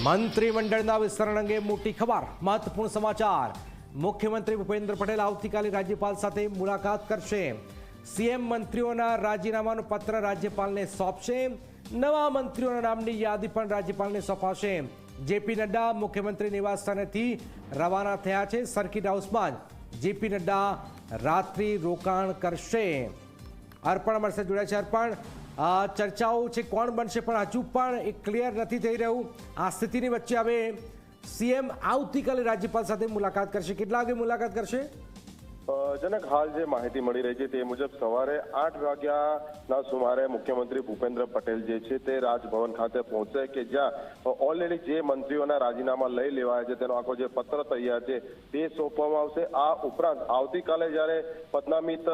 મંત્રીમંડળના વિસ્તરણ અંગે મોટી ખબર. મહત્વપૂર્ણ સમાચાર. મુખ્યમંત્રી ભૂપેન્દ્ર પટેલ આવતીકાલે રાજ્યપાલ સાથે મુલાકાત કરશે. સીએમ મંત્રીઓના રાજીનામાનું પત્ર રાજ્યપાલને સોંપશે. નવા મંત્રીઓના નામની યાદી પણ રાજ્યપાલને સોંપાશે. જેપી નડ્ડા મુખ્યમંત્રી નિવાસ સ્થાનેથી રવાના થયા છે સર્કિટ હાઉસમાં જ. જેપી નડ્ડા રાત્રિ રોકાણ કરશે. અર્પણ મળશે જોડે છે અર્પણ. ચર્ચાઓ છે કોણ બનશે પણ હજુ પણ એ ક્લિયર નથી થઈ રહ્યું. આ સ્થિતિની વચ્ચે હવે સીએમ આવતીકાલે રાજ્યપાલ સાથે મુલાકાત કરશે. કેટલા વાગે મુલાકાત કરશે? જનક હાલ જે માહિતી મળી રહી છે તે મુજબ સવારે આઠ વાગ્યાના સુમારે મુખ્યમંત્રી ભૂપેન્દ્ર પટેલ જે છે તે રાજભવન ખાતે પહોંચશે કે જ્યાં ઓલરેડી જે મંત્રીઓના રાજીનામા લઈ લેવાયા છે, તેનો આખો જે પત્ર તૈયાર છે તે સોંપવામાં આવશે. આ ઉપરાંત આવતીકાલે જ્યારે પદનામિત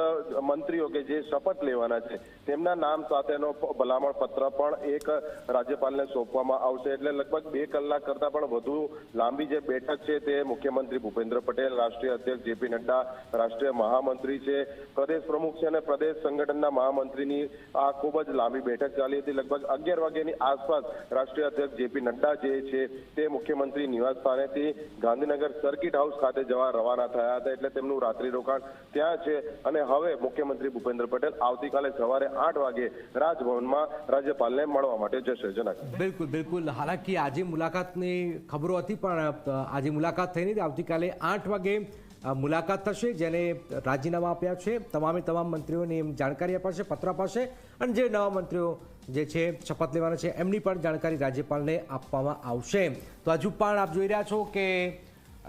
મંત્રીઓ કે જે શપથ લેવાના છે, તેમના નામ સાથેનો ભલામણ પત્ર પણ એક રાજ્યપાલને સોંપવામાં આવશે. એટલે લગભગ બે કલાક કરતા પણ વધુ લાંબી જે બેઠક છે તે મુખ્યમંત્રી ભૂપેન્દ્ર પટેલ, રાષ્ટ્રીય અધ્યક્ષ જેપી નડ્ડા રાષ્ટ્રીય મહામંત્રી છે. પ્રદેશ પ્રમુખ છે અને પ્રદેશ સંગઠનના મહામંત્રીની આ ખૂબ જ લાંબી બેઠક ચાલી હતી. લગભગ અગિયાર વાગ્યાની આસપાસ રાષ્ટ્રીય અધ્યક્ષ જેપી નડ્ડા જે છે તે મુખ્યમંત્રી નિવાસ સ્થાનેથી ગાંધીનગર સર્કિટ હાઉસ ખાતે જવા રવાના થયા હતા. એટલે તેમનું રાત્રિ રોકાણ ત્યાં છે. અને હવે મુખ્યમંત્રી ભૂપેન્દ્ર પટેલ આવતીકાલે સવારે આઠ વાગે રાજભવનમાં રાજ્યપાલને મળવા માટે જશે. જનક. બિલકુલ બિલકુલ. હાલાકી આજે મુલાકાતની ખબરો હતી, પણ આજે મુલાકાત થઈ નથી આવતીકાલે આઠ વાગે મુલાકાત થશે, જેને રાજીનામા આપ્યા છે. તમામે તમામ મંત્રીઓની એમ જાણકારી અપાશે, પત્ર અપાશે. અને જે નવા મંત્રીઓ જે છે, શપથ લેવાના છે, એમની પણ જાણકારી રાજ્યપાલને આપવામાં આવશે. તો હજુ પણ આપ જોઈ રહ્યા છો કે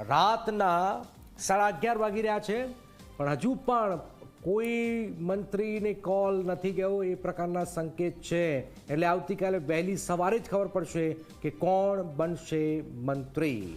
રાતના સાડા અગિયાર વાગી રહ્યા છે. પણ હજુ પણ કોઈ મંત્રીને કોલ નથી ગયો, એ પ્રકારના સંકેત છે. એટલે આવતીકાલે વહેલી સવારે જ ખબર પડશે કે કોણ બનશે મંત્રી.